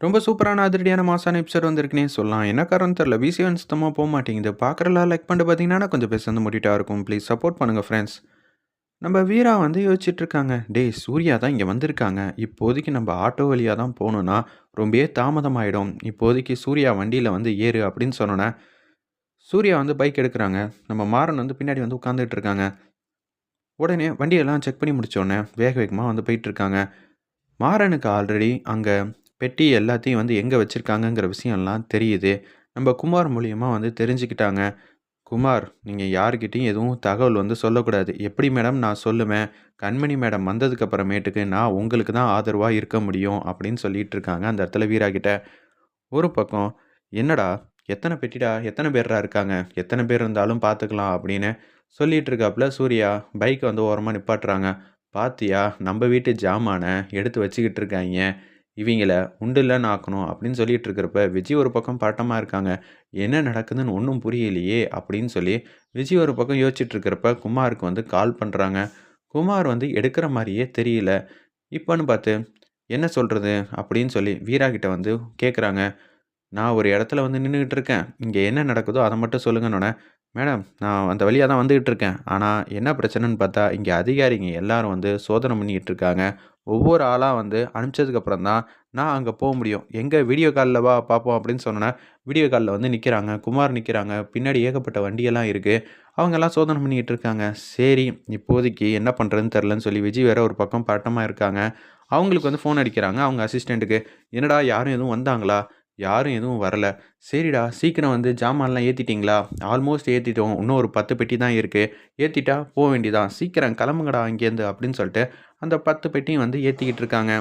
ரொம்ப சூப்பரான அதிரடியான மாசான எபிசோட் வந்திருக்குனே சொல்லலாம். என்ன காரணம் தெரில விசிஎன் சுத்தமாக போக மாட்டேங்குது. பார்க்குறலாம் லைக் பண்ணிட்டு பார்த்தீங்கன்னா, கொஞ்சம் பேச வந்து முடிட்டா இருக்கும். ப்ளீஸ் சப்போர்ட் பண்ணுங்க ஃப்ரெண்ட்ஸ். நம்ம வீரா வந்து யோசிச்சுட்டு இருக்காங்க. டேய் சூர்யா தான் இங்கே வந்திருக்காங்க. இப்போதைக்கு நம்ம ஆட்டோ வழியாக தான் போகணுன்னா ரொம்பவே தாமதமாயிடும். இப்போதைக்கு சூர்யா வண்டியில் வந்து ஏறு அப்படின்னு சொன்னோன்னே, சூர்யா வந்து பைக் எடுக்கிறாங்க நம்ம மாறன் வந்து பின்னாடி வந்து உட்காந்துட்டு இருக்காங்க. உடனே வண்டியெல்லாம் செக் பண்ணி முடித்தோடனே வேக வேகமாக வந்து போயிட்டுருக்காங்க. மாறனுக்கு ஆல்ரெடி அங்கே பெட்டி எல்லாத்தையும் வந்து எங்கே வச்சுருக்காங்கங்கிற விஷயம்லாம் தெரியுது. நம்ம குமார் மூலியமாக வந்து தெரிஞ்சுக்கிட்டாங்க. குமார், நீங்கள் யார்கிட்டயும் எதுவும் தகவல் வந்து சொல்லக்கூடாது. எப்படி மேடம் நான் சொல்லுவேன். கண்மணி மேடம் வந்ததுக்கப்புறமேட்டுக்கு நான் உங்களுக்கு தான் ஆதரவாக இருக்க முடியும் அப்படின்னு சொல்லிட்டு இருக்காங்க அந்த இடத்துல வீரா கிட்ட. ஒரு பக்கம், என்னடா எத்தனை பெட்டிடா? எத்தனை பேர்டா இருக்காங்க? எத்தனை பேர் இருந்தாலும் பார்த்துக்கலாம் அப்படின்னு சொல்லிட்டு இருக்காப்புல சூர்யா பைக்கை வந்து ஓரமாக நிப்பாட்டுறாங்க. பாத்தியா நம்ம வீட்டு ஜாமானை எடுத்து வச்சுக்கிட்டு இருக்காங்க இவங்கள உண்டில்லன்னு ஆக்கணும் அப்படின்னு சொல்லிட்டு இருக்கிறப்ப, விஜய் ஒரு பக்கம் பாட்டமாக இருக்காங்க. என்ன நடக்குதுன்னு ஒன்றும் புரியலையே அப்படின்னு சொல்லி, விஜய் ஒரு பக்கம் யோசிச்சுட்டு இருக்கிறப்ப, குமாருக்கு வந்து கால் பண்ணுறாங்க குமார் வந்து எடுக்கிற மாதிரியே தெரியல. இப்போன்னு பார்த்து, என்ன சொல்கிறது அப்படின்னு சொல்லி வீரா கிட்ட வந்து கேட்குறாங்க. நான் ஒரு இடத்துல வந்து நின்றுக்கிட்டு இருக்கேன். இங்கே என்ன நடக்குதோ அதை மட்டும் சொல்லுங்கன்னொன்னே மேடம் நான் அந்த வழியாக தான் வந்துகிட்டு இருக்கேன். ஆனால் என்ன பிரச்சனைன்னு பார்த்தா, இங்கே அதிகாரிங்க எல்லாரும் வந்து சோதனை பண்ணிக்கிட்டு இருக்காங்க. ஒவ்வொரு ஆளாக வந்து அனுப்பிச்சதுக்கப்புறம் தான் நான் அங்கே போக முடியும். எங்கே வீடியோ காலில் வா பார்ப்போம் அப்படின்னு சொன்னோனே, வீடியோ காலில் வந்து நிற்கிறாங்க குமார் நிற்கிறாங்க பின்னாடி ஏகப்பட்ட வண்டியெல்லாம் இருக்குது அவங்கெல்லாம் சோதனை பண்ணிக்கிட்டு இருக்காங்க. சரி, இப்போதைக்கு என்ன பண்ணுறதுன்னு தெரிலன்னு சொல்லி விஜய் வேற ஒரு பக்கம் பட்டமாக இருக்காங்க. அவங்களுக்கு வந்து ஃபோன் அடிக்கிறாங்க அவங்க அசிஸ்டண்ட்டுக்கு என்னடா யாரும் எதுவும் வந்தாங்களா? யாரும் எதுவும் வரல. சரிடா சீக்கிரம் வந்து ஜாமான்லாம் ஏற்றிட்டிங்களா ஆல்மோஸ்ட் ஏற்றிட்டோம் இன்னும் ஒரு 10 பெட்டி தான் இருக்குது ஏற்றிட்டா போக வேண்டியதான். சீக்கிரம் கிளம்புங்கடா இங்கேருந்து அப்படின்னு சொல்லிட்டு, அந்த 10 பெட்டியும் வந்து ஏற்றிக்கிட்டு இருக்காங்க.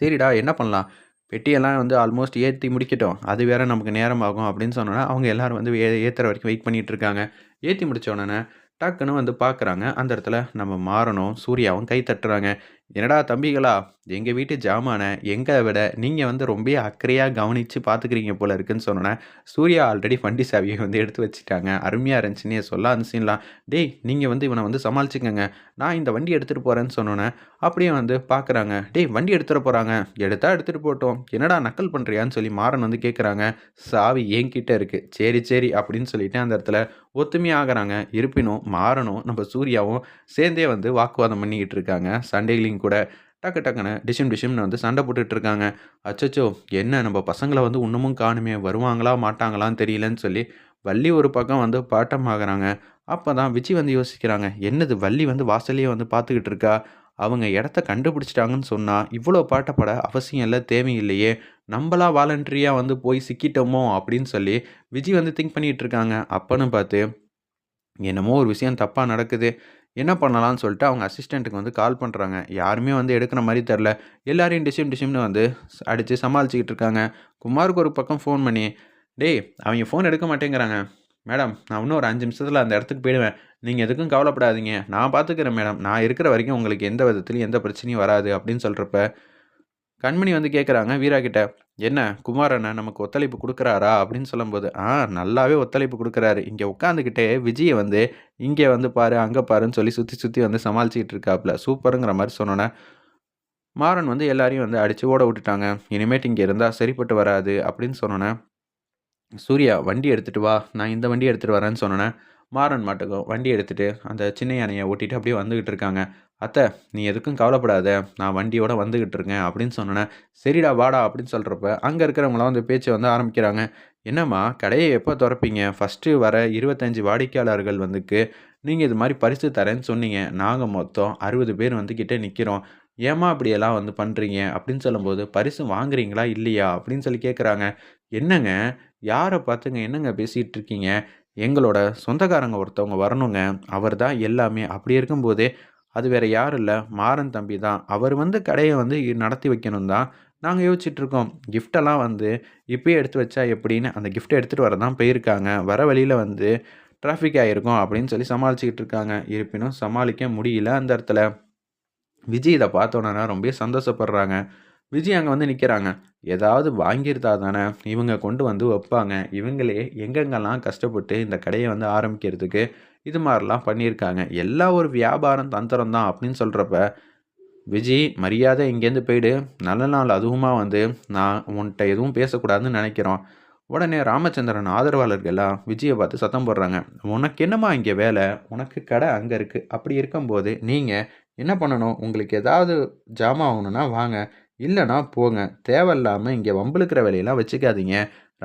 சரிடா என்ன பண்ணலாம்? பெட்டியெல்லாம் வந்து ஆல்மோஸ்ட் ஏற்றி முடிக்கட்டும். அது வேறு நமக்கு நேரம் ஆகும் அப்படின்னு சொன்னோன்னா அவங்க எல்லோரும் வந்து ஏ ஏற்றுற வரைக்கும் வெயிட் பண்ணிட்டு இருக்காங்க. ஏற்றி முடிச்ச உடனே, டக்குன்னு வந்து பார்க்குறாங்க. அந்த இடத்துல நம்ம மாறணும் சூர்யாவும் கை தட்டுறாங்க. என்னடா தம்பிகளா, எங்கள் வீட்டு ஜாமான எங்களை விட நீங்கள் வந்து ரொம்பவே அக்கறையாக கவனித்து பார்த்துக்கிறீங்க போல் இருக்குன்னு சொன்னோனே, சூர்யா ஆல்ரெடி வண்டி சாவியை வந்து எடுத்து வச்சுட்டாங்க. அருமையாக இருந்துச்சுன்னே சொல்ல அந்த சீன்லாம். டேய் நீங்கள் வந்து இவனை வந்து சமாளிச்சுக்கோங்க நான் இந்த வண்டி எடுத்துகிட்டு போகிறேன்னு சொன்னோனே, அப்படியே வந்து பார்க்குறாங்க. டேய் வண்டி எடுத்துகிட்டு போகிறாங்க எடுத்தால் எடுத்துகிட்டு போட்டோம் என்னடா நக்கல் பண்ணுறியான்னு சொல்லி மாறன் வந்து கேட்குறாங்க. சாவி என்கிட்ட இருக்குது சரி சரி அப்படின்னு சொல்லிட்டு அந்த இடத்துல ஒத்துமையாகிறாங்க இருப்பினும் மாறனும், நம்ம சூர்யாவும் சேர்ந்தே வந்து வாக்குவாதம் பண்ணிக்கிட்டு இருக்காங்க. சண்டைகளையும் கூட டக்கு டக்குன்னு டிஷிம் டிஷிம்னு வந்து சண்டை போட்டுட்டு இருக்காங்க. அச்சச்சோ! என்ன நம்ம பசங்களை வந்து இன்னமும் காணுமே வருவாங்களா மாட்டாங்களான்னு தெரியலன்னு சொல்லி, வள்ளி ஒரு பக்கம் வந்து பாட்டமாகறாங்க அப்போ தான் விஜய் வந்து யோசிக்கிறாங்க. என்னது வள்ளி வந்து வாசலையே வந்து பார்த்துக்கிட்டு இருக்கா? அவங்க இடத்த கண்டுபிடிச்சிட்டாங்கன்னு சொன்னால் இவ்வளோ பாட்டப்பட அவசியம் இல்லை தேவையில்லையே. நம்மளா வாலண்ட்ரியாக வந்து போய் சிக்கிட்டோமோ அப்படின்னு சொல்லி, விஜய் வந்து திங்க் பண்ணிகிட்டு இருக்காங்க. அப்பன்னு பார்த்து, என்னமோ ஒரு விஷயம் தப்பாக நடக்குது. என்ன பண்ணலான்னு சொல்லிட்டு அவங்க அசிஸ்டண்ட்டுக்கு வந்து கால் பண்ணுறாங்க யாருமே வந்து எடுக்கிற மாதிரி தெரில எல்லாரையும் டிசிம் டிசிம்னு வந்து அடித்து சமாளிச்சுக்கிட்டு இருக்காங்க. குமாருக்கு ஒரு பக்கம் ஃபோன் பண்ணி, டேய் அவங்க ஃபோன் எடுக்க மாட்டேங்கிறாங்க. மேடம் நான் இன்னும் ஒரு அஞ்சு நிமிஷத்தில் அந்த இடத்துக்கு போயிடுவேன். நீங்கள் எதுக்கும் கவலைப்படாதீங்க. நான் பார்த்துக்கிறேன் மேடம். நான் இருக்கிற வரைக்கும் உங்களுக்கு எந்த விதத்துலையும் எந்த பிரச்சனையும் வராது அப்படின்னு சொல்கிறப்ப கண்மணி வந்து கேட்குறாங்க வீரா கிட்ட. என்ன குமாரண்ணா நமக்கு ஒத்துழைப்பு கொடுக்குறாரா அப்படின்னு சொல்லும்போது, ஆ நல்லாவே ஒத்துழைப்பு கொடுக்குறாரு இங்கே உட்காந்துக்கிட்டே விஜயை வந்து இங்கே வந்து பாரு, அங்கே பாருன்னு சொல்லி சுற்றி சுற்றி வந்து சமாளிச்சுக்கிட்டு இருக்காப்புல. சூப்பருங்கிற மாதிரி சொன்னோன்னே மாறன் வந்து எல்லாரையும் வந்து அடித்து ஓட விட்டுட்டாங்க. இனிமேட்டு இங்கே இருந்தால் சரிப்பட்டு வராது அப்படின்னு சொன்னோனே, சூர்யா வண்டி எடுத்துகிட்டு வா. நான் இந்த வண்டி எடுத்துகிட்டு வரேன்னு சொன்னோன்னே மாறன் மாட்டுக்கும் வண்டி எடுத்துகிட்டு அந்த சின்ன யானையை ஓட்டிட்டு அப்படியே வந்துக்கிட்டு இருக்காங்க. அத்தை நீ எதுக்கும் கவலைப்படாத. நான் வண்டியோட வந்துக்கிட்டு இருக்கேன் அப்படின்னு சொன்னேன் சரிடா வாடா அப்படின்னு சொல்கிறப்ப அங்கே இருக்கிறவங்களாம் வந்து பேச்சு வந்து ஆரம்பிக்கிறாங்க. என்னம்மா கடையை எப்போ திறப்பீங்க ஃபஸ்ட்டு வர 25 வாடிக்கையாளர்கள் வந்துக்கு நீங்கள் இது மாதிரி பரிசு தரேன்னு சொன்னீங்க. நாங்கள் மொத்தம் 60 பேர் வந்து நிற்கிறோம் ஏமா ஏம்மா இப்படியெல்லாம் வந்து பண்ணுறீங்க அப்படின்னு சொல்லும்போது, பரிசு வாங்குறீங்களா? இல்லையா? அப்படின்னு சொல்லி கேட்குறாங்க. என்னங்க? யாரை பார்த்துங்க என்னங்க பேசிகிட்டு இருக்கீங்க? எங்களோட சொந்தக்காரங்க ஒருத்தவங்க வரணுங்க. அவர் தான் எல்லாமே. அப்படி இருக்கும்போதே, அது வேறு யாரும் இல்லை மாறன் தம்பி தான். அவர் வந்து கடையை வந்து நடத்தி வைக்கணும் தான் நாங்கள் யோசிச்சுட்ருக்கோம் கிஃப்டெல்லாம் கிஃப்ட்டெல்லாம் வந்து இப்போயே எடுத்து வச்சா எப்படின்னு அந்த கிஃப்ட்டை எடுத்துட்டு வர தான் போயிருக்காங்க. வர வழியில் வந்து டிராஃபிக் ஆகிருக்கும் அப்படின்னு சொல்லி சமாளிச்சுக்கிட்டு இருக்காங்க. இருப்பினும் சமாளிக்க முடியல அந்த இடத்துல. விஜய் இதை பார்த்தோன்னா ரொம்ப சந்தோஷப்படுறாங்க. விஜய் அங்கே வந்து நிற்கிறாங்க ஏதாவது வாங்கியிருந்தா தானே இவங்க கொண்டு வந்து வைப்பாங்க. இவங்களே எங்கெங்கெல்லாம் கஷ்டப்பட்டு இந்த கடையை வந்து ஆரம்பிக்கிறதுக்கு இது மாதிரிலாம் பண்ணியிருக்காங்க. எல்லா ஒரு வியாபாரம் தந்திரம் தான் அப்படின்னு சொல்கிறப்ப விஜி மரியாதை இங்கேருந்து போயிடு. நல்ல நாள் அதுவுமா வந்து நான் உன்கிட்ட எதுவும் பேசக்கூடாதுன்னு நினைக்கிறோம். உடனே ராமச்சந்திரன் ஆதரவாளர்கள் எல்லாம் விஜயை பார்த்து சத்தம் போடுறாங்க. உனக்கு என்னம்மா இங்கே வேலை? உனக்கு கடை அங்கே இருக்குது அப்படி இருக்கும்போது நீங்கள் என்ன பண்ணணும்? உங்களுக்கு ஏதாவது ஜாமான் ஆகணும்னா வாங்க. இல்லைனா போங்க. தேவையில்லாமல் இங்கே வம்பிழுக்கிற வேலையெல்லாம் வச்சுக்காதீங்க.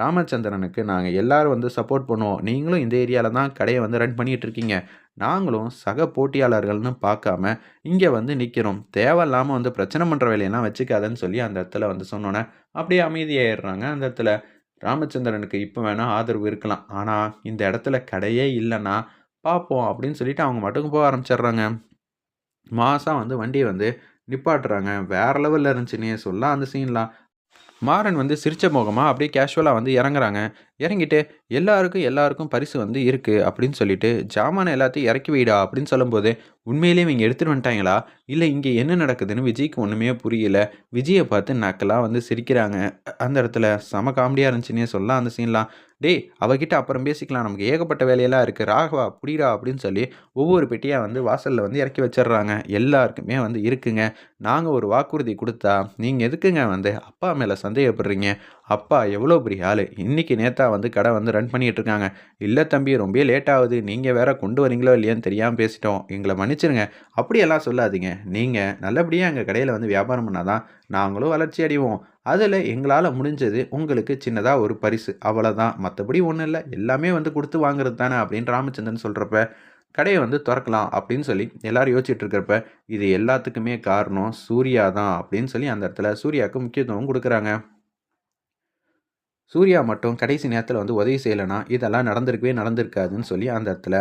ராமச்சந்திரனுக்கு நாங்கள் எல்லாரும் வந்து சப்போர்ட் பண்ணுவோம். நீங்களும் இந்த ஏரியாவில் தான் கடையை வந்து ரன் பண்ணிகிட்டு இருக்கீங்க நாங்களும் சக போட்டியாளர்கள்னு பார்க்காம இங்கே வந்து நிற்கிறோம் தேவையில்லாமல் வந்து பிரச்சனை பண்ணுற வேலையெல்லாம் வச்சுக்காதன்னு சொல்லி அந்த இடத்துல வந்து சொன்னோன்னே அப்படியே அமைதியாயிடுறாங்க அந்த இடத்துல. ராமச்சந்திரனுக்கு இப்போ வேணால் ஆதரவு இருக்கலாம். ஆனால் இந்த இடத்துல கடையே இல்லைன்னா பார்ப்போம் அப்படின்னு சொல்லிட்டு அவங்க மட்டும் போக ஆரம்பிச்சிடுறாங்க. மாதம் வந்து வண்டியை வந்து நிப்பாட்டுறாங்க. வேறு லெவலில் இருந்துச்சுன்னே சொல்லலாம். அந்த சீன்லாம் மாறன் வந்து சிரிச்ச முகமாக அப்படியே கேஷுவலாக வந்து இறங்குறாங்க. இறங்கிட்டு எல்லாருக்கும் எல்லாருக்கும் பரிசு வந்து இருக்குது அப்படின்னு சொல்லிட்டு ஜாமானை எல்லாத்தையும் இறக்கி வைடா அப்படின்னு சொல்லும்போது உண்மையிலேயே இவங்க எடுத்துகிட்டு வந்துட்டாங்களா? இல்லை இங்கே என்ன நடக்குதுன்னு விஜய்க்கு ஒன்றுமே புரியல. விஜயை பார்த்து நக்கெல்லாம் வந்து சிரிக்கிறாங்க. அந்த இடத்துல செம காமெடியாக இருந்துச்சுன்னே சொல்லலாம். அந்த சீன்லாம் டேய் அவகிட்ட அப்புறம் பேசிக்கலாம். நமக்கு ஏகப்பட்ட வேலையெல்லாம் இருக்குது ராகவா புடிடா அப்படின்னு சொல்லி ஒவ்வொரு பெட்டியாக வந்து வாசலில் வந்து இறக்கி வச்சிடுறாங்க எல்லாருக்குமே வந்து இருக்குங்க. நாங்கள் ஒரு வாக்குறுதி கொடுத்தா நீங்கள் எதுக்குங்க வந்து அப்பா மேலே சந்தேகப்படுறீங்க? அப்பா எவ்வளோ பெரிய ஆள். இன்றைக்கி நேத்தா வந்து கடை வந்து ரன் பண்ணிகிட்டு இருக்காங்க. இல்லை தம்பி ரொம்ப லேட் ஆகுது. நீங்கள் வேற கொண்டு வரீங்களோ இல்லையான்னு தெரியாமல் பேசிட்டோம். எங்களை மன்னிச்சிருங்க. அப்படியெல்லாம் சொல்லாதீங்க. நீங்கள் நல்லபடியாக எங்கள் கடையில் வந்து வியாபாரம் பண்ணாதான் நாங்களும் வளர்ச்சி அடைவோம். அதில் எங்களால் முடிஞ்சது உங்களுக்கு சின்னதாக ஒரு பரிசு. அவ்வளோதான் மற்றபடி ஒன்றும் இல்லை. எல்லாமே வந்து கொடுத்து வாங்குறது தானே அப்படின்னு ராமச்சந்திரன் சொல்கிறப்ப கடையை வந்து திறக்கலாம் அப்படின்னு சொல்லி எல்லோரும் யோசிச்சுட்டு இருக்கிறப்ப இது எல்லாத்துக்குமே காரணம் சூர்யா தான் அப்படின்னு சொல்லி அந்த இடத்துல சூர்யாவுக்கு முக்கியத்துவம் கொடுக்குறாங்க. சூர்யா மட்டும் கடைசி நேரத்தில் வந்து உதவி செய்யலைன்னா இதெல்லாம் நடந்திருக்கவே நடந்திருக்காதுன்னு சொல்லி அந்த இடத்துல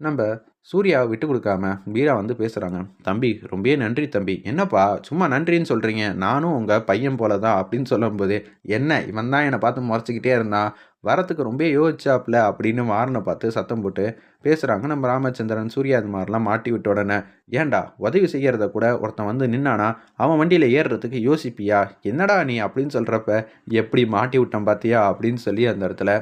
நம்ம சூர்யாவை விட்டு கொடுக்காம வீரா வந்து பேசுகிறாங்க தம்பி ரொம்பவே நன்றி தம்பி. என்னப்பா சும்மா நன்றின்னு சொல்கிறீங்க நானும் உங்கள் பையன் போல தான் அப்படின்னு சொல்லும்போது என்ன இவன் தான் என்னை பார்த்து முறைச்சிக்கிட்டே இருந்தான். வரத்துக்கு ரொம்ப யோசிச்சாப்ல அப்படின்னு மாறனை பார்த்து சத்தம் போட்டு பேசுகிறாங்க நம்ம ராமச்சந்திரன் சூர்யா அது மாதிரிலாம் மாட்டி விட்ட உடனே ஏன்டா உதவி செய்கிறத கூட ஒருத்தன் வந்து நின்னானா அவன் வண்டியில் ஏறுறதுக்கு யோசிப்பியா? என்னடா நீ? அப்படின்னு சொல்கிறப்ப எப்படி மாட்டி விட்டான் பார்த்தியா அப்படின்னு சொல்லி அந்த இடத்துல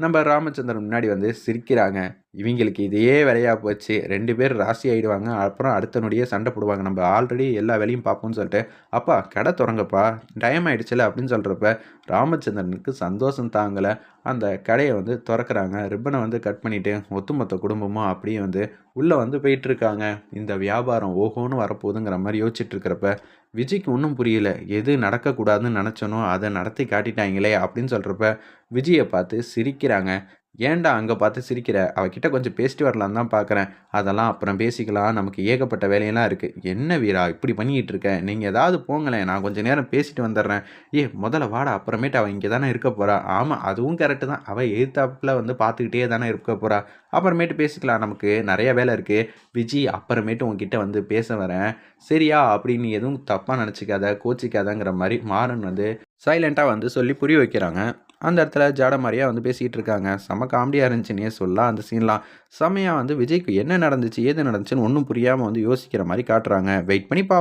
நம்ம ராமச்சந்திரன் முன்னாடி வந்து சிரிக்கிறாங்க. இவங்களுக்கு இதையே வேலையாக போச்சு. ரெண்டு பேர் ராசி ஆகிடுவாங்க அப்புறம் அடுத்த நொடியே சண்டை போடுவாங்க. நம்ம ஆல்ரெடி எல்லா வேலையும் பார்ப்போம்னு சொல்லிட்டு அப்பா கடை திறங்கப்பா. டைம் ஆகிடுச்சுல அப்படின்னு சொல்கிறப்ப ராமச்சந்திரனுக்கு சந்தோஷம் தாங்கலை. அந்த கடையை வந்து திறக்கிறாங்க. ரிப்பனை வந்து கட் பண்ணிவிட்டு ஒத்துமொத்த குடும்பமும் அப்படியே வந்து உள்ளே வந்து போயிட்டுருக்காங்க இந்த வியாபாரம் ஓஹோன்னு வரப்போகுதுங்கிற மாதிரி யோசிச்சுட்டு இருக்கிறப்ப விஜய்க்கு ஒன்றும் புரியல. எது நடக்கக்கூடாதுன்னு நினச்சனோ அதை நடத்தி காட்டிட்டாங்களே அப்படின்னு சொல்கிறப்ப விஜயை பார்த்து சிரிக்கிறாங்க. ஏன்டா அங்கே பார்த்து சிரிக்கிற? அவகிட்ட கொஞ்சம் பேசிட்டு வரலான் தான் பார்க்குறேன். அதெல்லாம் அப்புறம் பேசிக்கலாம். நமக்கு ஏகப்பட்ட வேலையெல்லாம் இருக்குது என்ன வீரா இப்படி பண்ணிக்கிட்டு இருக்கேன் நீங்கள் ஏதாவது போங்களேன். நான் கொஞ்சம் நேரம் பேசிட்டு வந்துடுறேன். ஏ முதல்ல வாடா. அப்புறமேட்டு அவள் இங்கே தானே இருக்க போகிறா ஆமாம் அதுவும் கரெக்டு தான். அவள் எதிர்த்தாப்பில் வந்து பார்த்துக்கிட்டே தானே இருக்க போகிறா அப்புறமேட்டு பேசிக்கலாம். நமக்கு நிறைய வேலை இருக்குது விஜி அப்புறமேட்டு உங்ககிட்ட வந்து பேச வரேன். சரியா? அப்படின்னு எதுவும் தப்பாக நினச்சிக்காத கோச்சிக்காதங்கிற மாதிரி மாறன் வந்து சைலண்ட்டாக வந்து சொல்லி புரிய வைக்கிறாங்க. அந்த இடத்துல ஜாட மாதிரியாக வந்து பேசிகிட்டு இருக்காங்க. செம காமெடியாக இருந்துச்சுன்னே சொல்லலாம். அந்த சீன்லாம் செம்மையாக வந்து விஜய்க்கு என்ன நடந்துச்சு ஏது நடந்துச்சுன்னு ஒன்றும் புரியாமல் வந்து யோசிக்கிற மாதிரி காட்டுறாங்க. வெயிட் பண்ணி பார்ப்போம்